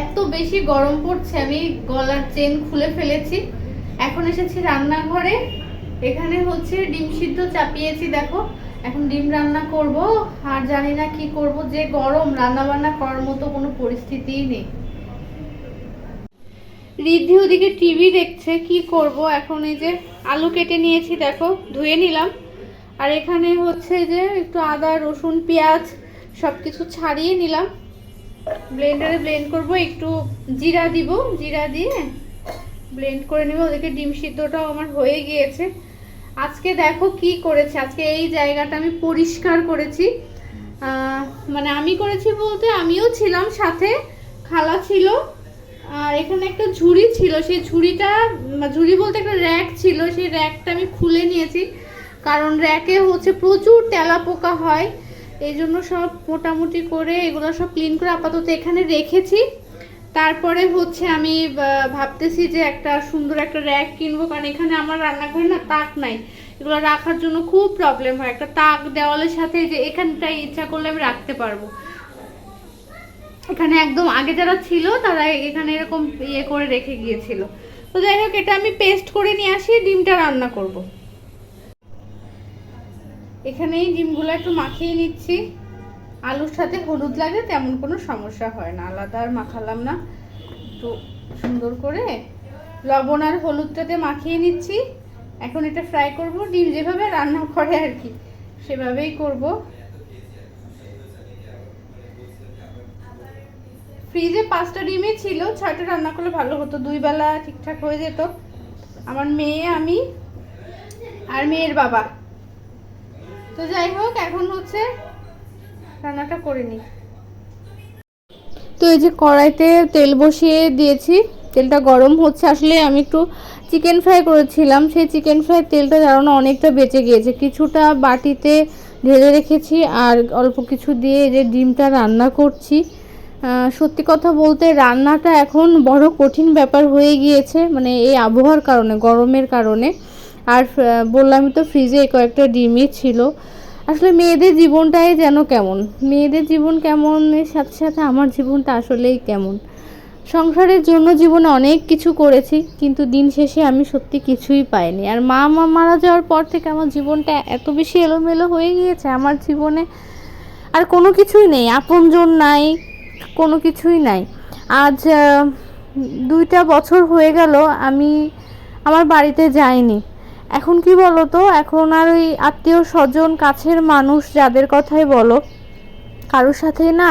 এত বেশি গরম পড়ছে, আমি গলার চেন খুলে ফেলেছি। এখন এসেছি রান্নাঘরে। এখানে হচ্ছে ডিম সিদ্ধ চাপিয়েছি, দেখো। এখন ডিম রান্না করব, আর জানি না কি করব, যে গরম রান্না বান্না করার মতো কোনো পরিস্থিতিই নেই। রিদ্ধি ওদিকে টিভি দেখছে, কি করব? এখন এই যে আলু কেটে নিয়েছি, দেখো, ধুয়ে নিলাম। আর এখানে হচ্ছে যে একটু আদা, রসুন, পেঁয়াজ সব কিছু ছাড়িয়ে নিলাম। ব্লেন্ডারে ব্লেন্ড করব, একটু জিরা দিব, জিরা দিয়ে ব্লেন্ড করে নেব। ওদেরকে ডিম সিদ্ধটাও আমার হয়ে গিয়েছে। আজকে দেখো কি করেছে, আজকে এই জায়গাটা আমি পরিষ্কার করেছি। মানে আমি করেছি বলতে আমিও ছিলাম সাথে, খালা ছিল, আর এখানে একটা ঝুড়ি ছিল। সেই ঝুড়িটা ঝুড়ি বলতে একটা র্যাক ছিল, সেই র্যাকটা আমি খুলে নিয়েছি। কারণ র্যাকে হচ্ছে প্রচুর তেলা পোকা হয়। এই জন্য সব মোটামুটি করে এগুলো সব ক্লিন করে আপাতত এখানে রেখেছি। তারপরে হচ্ছে আমি ভাবতেছি যে একটা সুন্দর একটা র্যাক কিনবো, কারণ এখানে আমার রান্নাঘরে না তাক নাই। এগুলো রাখার জন্য খুব প্রবলেম হয়। একটা তাক দেওয়ালের সাথে যে এখানটায় ইচ্ছা করলে আমি রাখতে পারব। এখানে একদম আগে যারা ছিল, তারা এখানে এরকম ইয়ে করে রেখে গিয়েছিল। তো যাই হোক, এটা আমি পেস্ট করে নিয়ে আসি, ডিমটা রান্না করব। এখানে এই ডিমগুলো একটু মাখিয়ে নিচ্ছি। আলুর সাথে হলুদ লাগে, তেমন কোনো সমস্যা হয় না। আলাদা আর মাখালাম না। একটু সুন্দর করে লবণ আর হলুদটাতে মাখিয়ে নিচ্ছি। এখন এটা ফ্রাই করব। ডিম যেভাবে রান্না করে আর কি, সেভাবেই করব। ফ্রিজে পাঁচটা ডিমই ছিল, ছয়টা রান্না করলে ভালো হতো। দুই বেলা ঠিকঠাক হয়ে যেত। আমার মেয়ে, আমি আর মেয়ের বাবা। তো যাই হোক, এখন হচ্ছে রান্নাটা করে নিই। তো এই যে কড়াইতে তেল বসিয়ে দিয়েছি, তেলটা গরম হচ্ছে। আসলে আমি একটু চিকেন ফ্রাই করেছিলাম, সেই চিকেন ফ্রাই তেলটা জানো অনেকটা বেঁচে গিয়েছে। কিছুটা বাটিতে ঢেলে রেখেছি আর অল্প কিছু দিয়ে এই যে ডিমটা রান্না করছি। সত্যি কথা বলতে রান্নাটা এখন বড় কঠিন ব্যাপার হয়ে গিয়েছে মানে এই আবহাওয়ার কারণে, গরমের কারণে। আর বললামই তো ফ্রিজে কয়েকটা ডিমই ছিল। আসলে মেয়েদের জীবনটাই যেন কেমন। মেয়েদের জীবন কেমন এর সাথে সাথে আমার জীবনটা আসলেই কেমন। সংসারের জন্য জীবনে অনেক কিছু করেছি, কিন্তু দিন শেষে আমি সত্যি কিছুই পাইনি। আর মা মা মারা যাওয়ার পর থেকে আমার জীবনটা এত বেশি এলোমেলো হয়ে গিয়েছে, আমার জীবনে আর কোনো কিছুই নেই। আপনজন নাই, কোনো কিছুই নাই। আজ দুইটা বছর হয়ে গেল, আমি আমার বাড়িতে যাইনি। এখন কি বলো তো এখন আর ওই আত্মীয় স্বজন, কাছের মানুষ যাদের কথাই বলো, কারোর সাথে না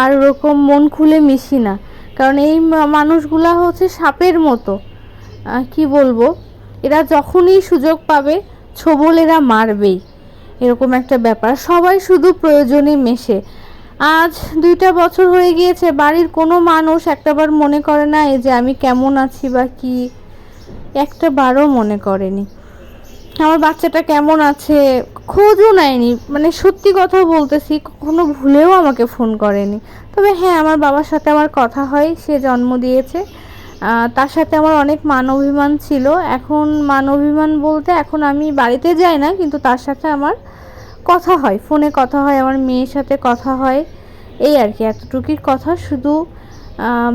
আর ওরকম মন খুলে মিশি না। কারণ এই মানুষগুলা হচ্ছে সাপের মতো। কি বলব? এরা যখনই সুযোগ পাবে, ছবল এরা মারবেই। এরকম একটা ব্যাপার। সবাই শুধু প্রয়োজনে মেশে। আজ দুইটা বছর হয়ে গিয়েছে, বাড়ির কোনো মানুষ একটাবার মনে করে না এই যে আমি কেমন আছি বা কি। একটা বারও মনে করেনি। আমার বাচ্চাটা কেমন আছে খোঁজও নেয়নি। মানে সত্যি কথা বলতেছি, কখনো ভুলেও আমাকে ফোন করেনি। তবে হ্যাঁ আমার বাবার সাথে আমার কথা হয়, সে জন্ম দিয়েছে। তার সাথে আমার অনেক মান অভিমান ছিল। এখন মান অভিমান বলতে এখন আমি বাড়িতে যাই না, কিন্তু তার সাথে আমার কথা হয়। ফোনে কথা হয়, আমার মেয়ের সাথে কথা হয়। এই আর কি, এতটুকুই কথা। শুধু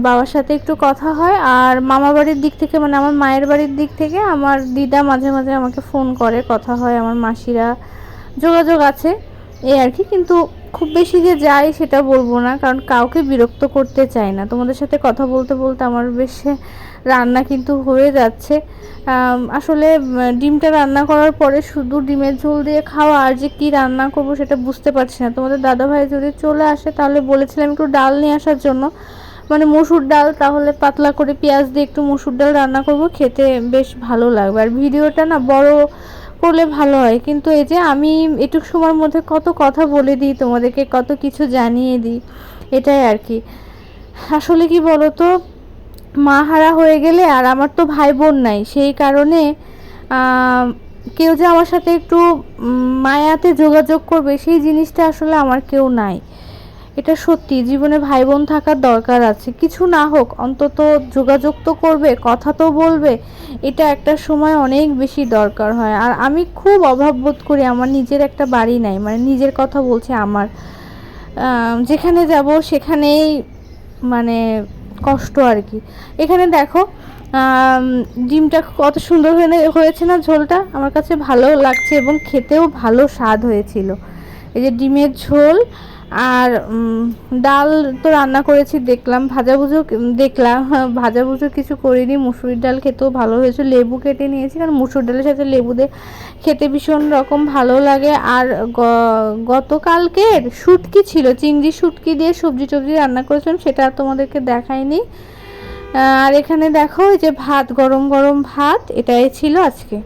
বাবার সাথে একটু কথা হয় আর মামা বাড়ির দিক থেকে মানে আমার মায়ের বাড়ির দিক থেকে আমার দিদা মাঝে মাঝে আমাকে ফোন করে, কথা হয়, আমার মাসিরা যোগাযোগ আছে এই আর কি। কিন্তু খুব বেশি যে যাই সেটা বলব না, কারণ কাউকে বিরক্ত করতে চাই না। তোমাদের সাথে কথা বলতে বলতে আমার বেশ রান্না কিন্তু হয়ে যাচ্ছে। আসলে ডিমটা রান্না করার পরে শুধু ডিমের ঝোল দিয়ে খাওয়া আর যে কী রান্না করব সেটা বুঝতে পারছি না। তোমাদের দাদাভাই যদি চলে আসে তাহলে বলেছিলাম একটু ডাল নিয়ে আসার জন্য। মানে মসুর ডাল, তাহলে পাতলা করে পেঁয়াজ দিয়ে একটু মসুর ডাল রান্না করব, খেতে বেশ ভালো লাগবে। আর ভিডিওটা না বড় করলে ভালো হয়, কিন্তু এই যে আমি এটুক সময়ের মধ্যে কত কথা বলে দিই তোমাদেরকে, কত কিছু জানিয়ে দিই, এটাই আর কি। আসলে কি বলো তো মা হারা হয়ে গেলে আর আমার তো ভাই বোন নাই, সেই কারণে কেউ যে আমার সাথে একটু মায়াতে যোগাযোগ করবে, সেই জিনিসটা আসলে আমার কেউ নাই। এটা সত্যি, জীবনে ভাই বোন থাকার দরকার আছে। কিছু না হোক, অন্তত যোগাযোগ তো করবে, কথা তো বলবে। এটা একটা সময় অনেক বেশি দরকার হয়। আর আমি খুব অভাব বোধ করি আমার নিজের একটা বাড়ি নাই মানে নিজের কথা বলছে আমার। যেখানে যাব সেখানেই মানে কষ্ট আর কি। এখানে দেখো ডিমটা কত সুন্দর হয়ে হয়েছে না ঝোলটা? আমার কাছে ভালো লাগছে এবং খেতেও ভালো স্বাদ হয়েছিল। এই যে ডিমের ঝোল আর ডাল তো রান্না করেছি দেখলাম ভাজাভুজো দেখলাম হ্যাঁ, ভাজাভুজো কিছু করিনি মুসুরির ডাল খেতেও ভালো হয়েছে লেবু কেটে নিয়েছি কারণ মুসুর ডালের সাথে লেবু দিয়ে খেতে ভীষণ রকম ভালো লাগে আর গতকালকের শুটকি ছিল চিংড়ি শুটকি দিয়ে সবজি টবজি রান্না করেছিলাম সেটা তোমাদেরকে দেখাইনি। আর এখানে দেখো যে ভাত গরম গরম ভাত এটাই ছিল আজকে।